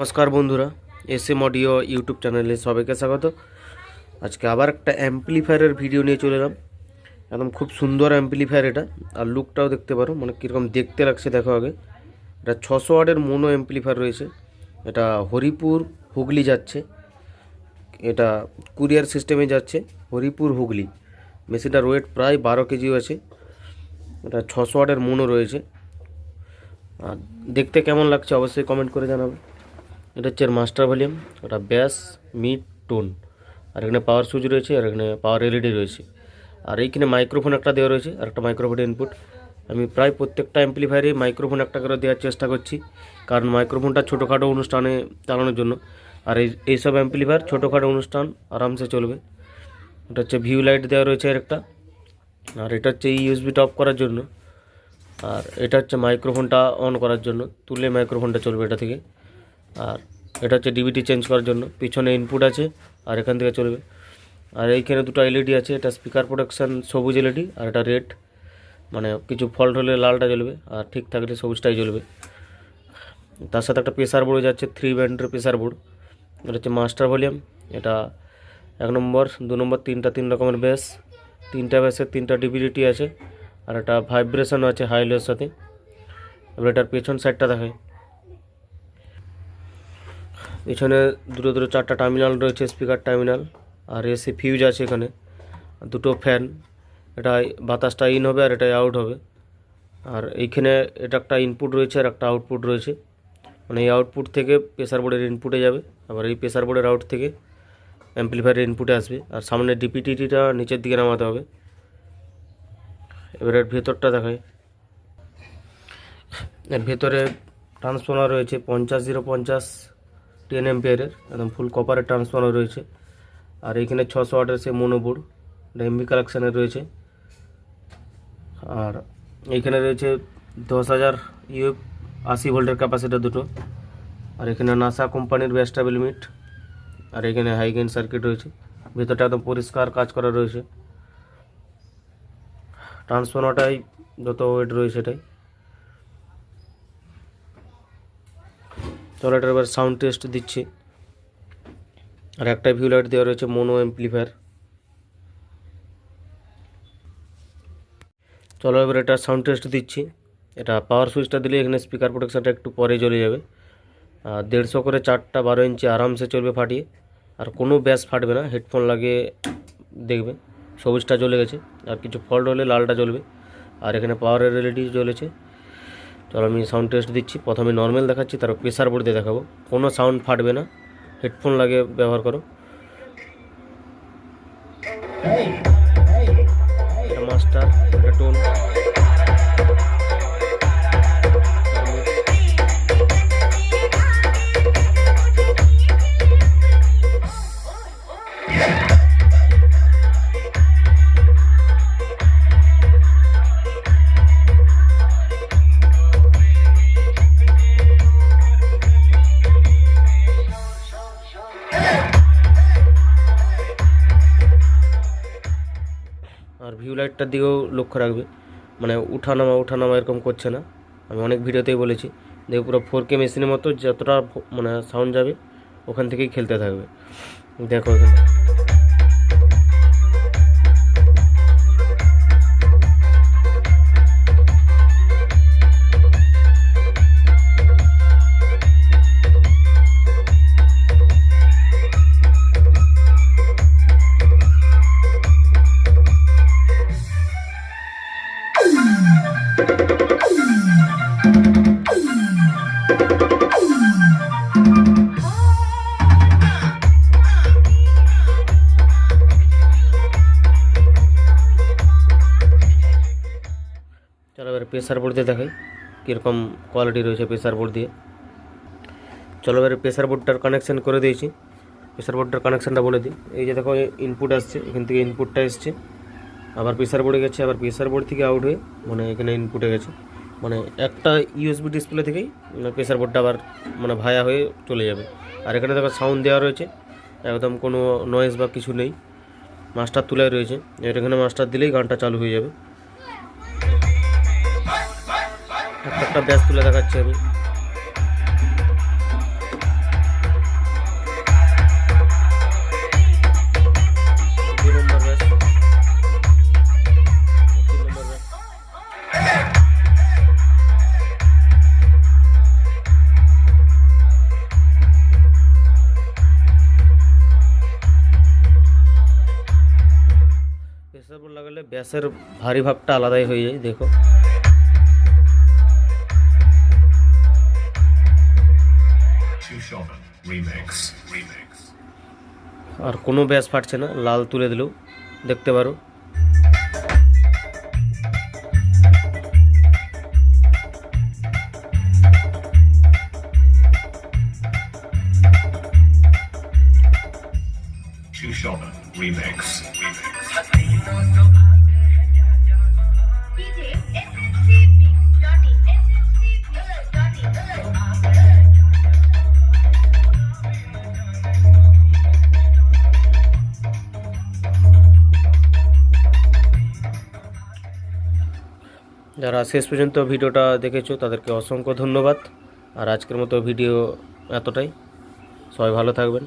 নমস্কার বন্ধুরা S M audio YouTube চ্যানেলে সবাইকে স্বাগত। আজকে আবার একটা অ্যাম্পলিফায়ারের ভিডিও নিয়ে চলে এলাম। একদম খুব সুন্দর অ্যাম্পলিফায়ার এটা, আর লুকটাও দেখতে পারো মানে কীরকম দেখতে লাগছে, দেখো আগে। এটা ছশো ওয়াটের মোনো অ্যাম্পলিফায়ার রয়েছে। এটা হরিপুর হুগলি যাচ্ছে। এটা কুরিয়ার সিস্টেমে যাচ্ছে, হরিপুর হুগলি। মেশিনটার ওয়েট প্রায় বারো কেজিও আছে। এটা ছশো ওয়াটের মোনো রয়েছে। আর দেখতে কেমন লাগছে, অবশ্যই কমেন্ট করে জানাবে। এটা হচ্ছে মাস্টার ভলিউম ওটা ব্যাস মিড টোন আর এখানে পাওয়ার সুইচ রয়েছে, আর এখানে পাওয়ার এলইডি রয়েছে। আর এইখানে মাইক্রোফোন একটা দেওয়া রয়েছে, আর একটা মাইক্রোফোনের ইনপুট আমি প্রায় প্রত্যেকটা অ্যাম্পলিফায়ারে মাইক্রোফোন একটা করে দেওয়ার চেষ্টা করছি, কারণ মাইক্রোফোনটা ছোটোখাটো অনুষ্ঠানে চালানোর জন্য। আর এই, এইসব অ্যাম্পলিফায়ার ছোটোখাটো অনুষ্ঠান আরামসে চলবে। এটা হচ্ছে ভিউ লাইট দেওয়া রয়েছে আর একটা। আর এটা হচ্ছে ইউএসবিটা অফ করার জন্য। আর এটা হচ্ছে মাইক্রোফোনটা অন করার জন্য। তুলে মাইক্রোফোনটা চলবে এটা থেকে। আর এটা হচ্ছে ডিভিটি চেঞ্জ করার জন্য। পিছনে ইনপুট আছে, আর এখান থেকে চলবে। আর এইখানে দুটো এলইডি আছে, এটা স্পিকার প্রোটেকশন সবুজ এলইডি আর এটা রেড মানে কিছু ফল্ট হলে লালটা জ্বলবে, আর ঠিক থাকলে সবুজটাই জ্বলবে। তার সাথে একটা প্রেসার বোর্ড যাচ্ছে থ্রি ব্যান্ডের প্রেসার বোর্ড এটা হচ্ছে মাস্টার ভলিউম এটা এক নম্বর, দু নম্বর, তিনটা তিন রকমের বেস তিনটা বেসের তিনটা ডিভিডিটি আছে, আর একটা ভাইব্রেশন আছে হাই সাথে। এবার এটার পেছন সাইডটা দেখায় এখানে দুটো দুটো চারটা টার্মিনাল রয়েছে, স্পিকার টার্মিনাল, আর এসি ফিউজ আছে এখানে। দুটো ফ্যান এটা বাতাসটা ইন হবে আর এটা আউট হবে। আর এইখানে এটা একটা ইনপুট রয়েছে আর একটা আউটপুট রয়েছে। মানে এই আউটপুট থেকে প্রেসার বোর্ডের ইনপুটে যাবে, আবার এই প্রেসার বোর্ডের আউট থেকে অ্যাম্পলিফায়ারের ইনপুটে আসবে। আর সামনে ডিপিটিটিটা নিচের দিকে নামাতে হবে। এবার এর ভেতরটা দেখায় এর ভেতরে ট্রান্সফর্মার রয়েছে, পঞ্চাশ জিরো পঞ্চাশ। টেন এম্পিয়ারের, একদম ফুল কপারের ট্রান্সফর্মার রয়েছে। আর এইখানে ছশো ওয়াটের সে মোনোবোর্ড এটা এমবি কালেকশানের রয়েছে। আর এইখানে রয়েছে দশ হাজার ইউ আশি ভোল্টের ক্যাপাসিটার দুটো। আর এখানে নাসা কোম্পানির ব্যাস্টাব লিমিট আর এখানে হাইগেন সার্কিট রয়েছে। ভেতরটা একদম পরিষ্কার কাজ করা রয়েছে। ট্রান্সফর্মারটাই যত ওয়েট রয়েছে এটাই। চলো এটার এবার সাউন্ড টেস্ট দিচ্ছি। আর একটা ভিউ লাইট দেওয়া রয়েছে মোনো অ্যাম্পলিফায়ার চলো এবার এটা সাউন্ড টেস্ট দিচ্ছি। এটা পাওয়ার সুইচটা দিলে এখানে স্পিকার প্রোটেকশনটা একটু পরে জ্বলে যাবে। আর দেড়শো করে চারটা বারো ইঞ্চি আরামসে চলবে ফাটিয়ে। আর কোনো ব্যাস ফাটবে না হেডফোন লাগিয়ে দেখবে। সবুজটা জ্বলে গেছে। আর কিছু ফল্ট হলে লালটা জ্বলবে। আর এখানে পাওয়ারের এলইডি জ্বলেছে। চলো আমি সাউন্ড টেস্ট দিচ্ছি। প্রথমে নর্মাল দেখাচ্ছি তারপর প্রেসার বোর্ড দিয়ে দেখাবো। কোনো সাউন্ড ফাটবে না। হেডফোন লাগে ব্যবহার করো। মাস্টার এটা টোন ভিউ লাইটটার দিকেও লক্ষ্য রাখবে। মানে উঠানামা উঠানামা এরকম করছে না। আমি অনেক ভিডিওতেই বলেছি, দেখো পুরো ফোর কে মেশিনের মতো যতটা মানে সাউন্ড যাবে, ওখান থেকেই খেলতে থাকবে। দেখো এখানে। চলো এবার প্রেসার বোর্ড দিয়ে দেখাই, কীরকম কোয়ালিটি রয়েছে প্রেসার বোর্ড দিয়ে। চলো এবার প্রেসার বোর্ডটার কানেকশান করে দিয়েছি। প্রেসার বোর্ডটার কানেকশানটা বলে দিই। এই যে দেখো ইনপুট আসছে, এখান থেকে ইনপুটটা এসছে। আবার প্রেসার বোর্ডে গেছে, আবার প্রেসার বোর্ড থেকে আউট হয়ে মানে এখানে ইনপুটে গেছে। মানে একটা ইউএসবি ডিসপ্লে থেকেই প্রেসার বোর্ডটা আবার মানে ভায়া হয়ে চলে যাবে। আর এখানে দেখো সাউন্ড দেওয়া রয়েছে, একদম কোনো নয়েজ বা কিছু নেই। মাস্টার তুলাই রয়েছে এর এখানে মাস্টার দিলেই গানটা চালু হয়ে যাবে। একটা একটা ব্যাস তুলে দেখাচ্ছি আমি। ব্যাসের ভারী ভাবটা আলাদাই হয়ে যায়, দেখো. আর কোনো ব্যাস ফাটছে না, লাল তুলে দিলেও, দেখতে পারো Remix. যারা শেষ পর্যন্ত ভিডিওটা দেখেছ, তাদেরকে অসংখ্য ধন্যবাদ। আর আজকের মতো ভিডিও এতটাই। সবাই ভালো থাকবেন।